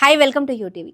Hi welcome to UTV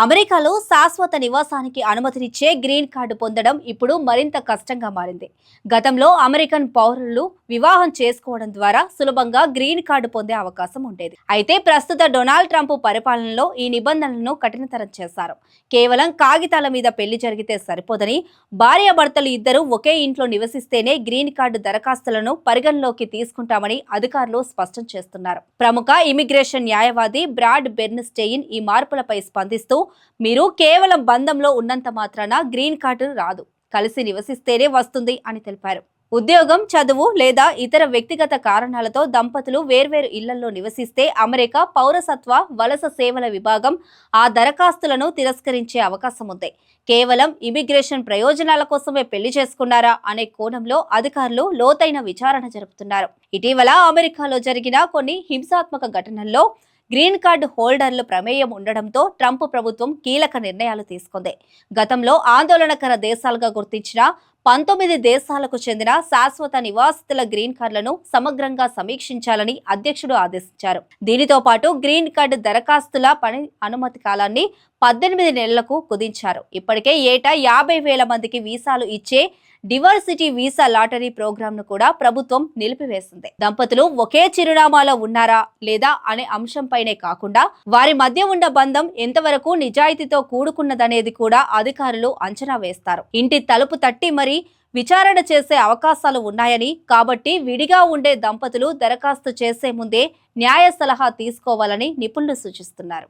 అమెరికాలో శాశ్వత నివాసానికి అనుమతినిచ్చే గ్రీన్ కార్డు పొందడం ఇప్పుడు మరింత కష్టంగా మారింది. గతంలో అమెరికన్ పౌరులు వివాహం చేసుకోవడం ద్వారా సులభంగా గ్రీన్ కార్డు పొందే అవకాశం ఉండేది. అయితే ప్రస్తుత డొనాల్డ్ ట్రంప్ పరిపాలనలో ఈ నిబంధనలను కఠినతరం చేశారు. కేవలం కాగితాల మీద పెళ్ళి జరిగితే సరిపోదని భార్యాభర్తలు ఇద్దరు ఒకే ఇంట్లో నివసిస్తేనే గ్రీన్ కార్డు దరఖాస్తులను పరిగణలోకి తీసుకుంటామని అధికారులు స్పష్టం చేస్తున్నారు. ప్రముఖ ఇమిగ్రేషన్ న్యాయవాది బ్రాడ్ బెర్న్స్టెయిన్ ఈ మార్పులపై స్పందిస్తూ మీరు కేవలం బంధంలో ఉన్నంత మాత్రాన గ్రీన్ కార్డు రాదు. కలిసి నివసిస్తేనే వస్తుంది అని తెలిపారు. ఉద్యోగం చదువు లేదా ఇతర వ్యక్తిగత కారణాలతో దంపతులు వేర్వేరు ఇళ్ళలో నివసిస్తే అమెరికా పౌరసత్వ వలస సేవల విభాగం ఆ దరఖాస్తులను తిరస్కరించే అవకాశం ఉంది. కేవలం ఇమిగ్రేషన్ ప్రయోజనాల కోసమే పెళ్ళి చేసుకున్నారా అనే కోణంలో అధికారులు లోతైన విచారణ జరుపుతున్నారు. ఇటీవల అమెరికాలో జరిగిన కొన్ని హింసాత్మక ఘటనల్లో గ్రీన్ కార్డు హోల్డర్లు ప్రమేయం ఉండడంతో ట్రంప్ ప్రభుత్వం కీలక నిర్ణయాలు తీసుకుంది. గతంలో ఆందోళనకర దేశాలుగా గుర్తించిన పంతొమ్మిది దేశాలకు చెందిన శాశ్వత నివాసితుల గ్రీన్ కార్డులను సమగ్రంగా సమీక్షించాలని అధ్యక్షుడు ఆదేశించారు. దీనితో పాటు గ్రీన్ కార్డు దరఖాస్తుల పని అనుమతి కాలాన్ని పద్దెనిమిది నెలలకు కుదించారు. ఇప్పటికే ఏటా యాభై వేల మందికి వీసాలు ఇచ్చే డివర్సిటీ వీసా లాటరీ ప్రోగ్రాంను కూడా ప్రభుత్వం నిలిపివేసింది దంపతులు ఒకే చిరునామాలో ఉన్నారా లేదా అనే అంశంపైనే కాకుండా వారి మధ్య ఉన్న బంధం ఎంతవరకు నిజాయితీతో కూడుకున్నదనేది కూడా అధికారులు అంచనా వేస్తారు ఇంటి తలుపు తట్టి మరి విచారణ చేసే అవకాశాలు ఉన్నాయని కాబట్టి విడిగా ఉండే దంపతులు దరఖాస్తు చేసే ముందే న్యాయ సలహా తీసుకోవాలని నిపుణులు సూచిస్తున్నారు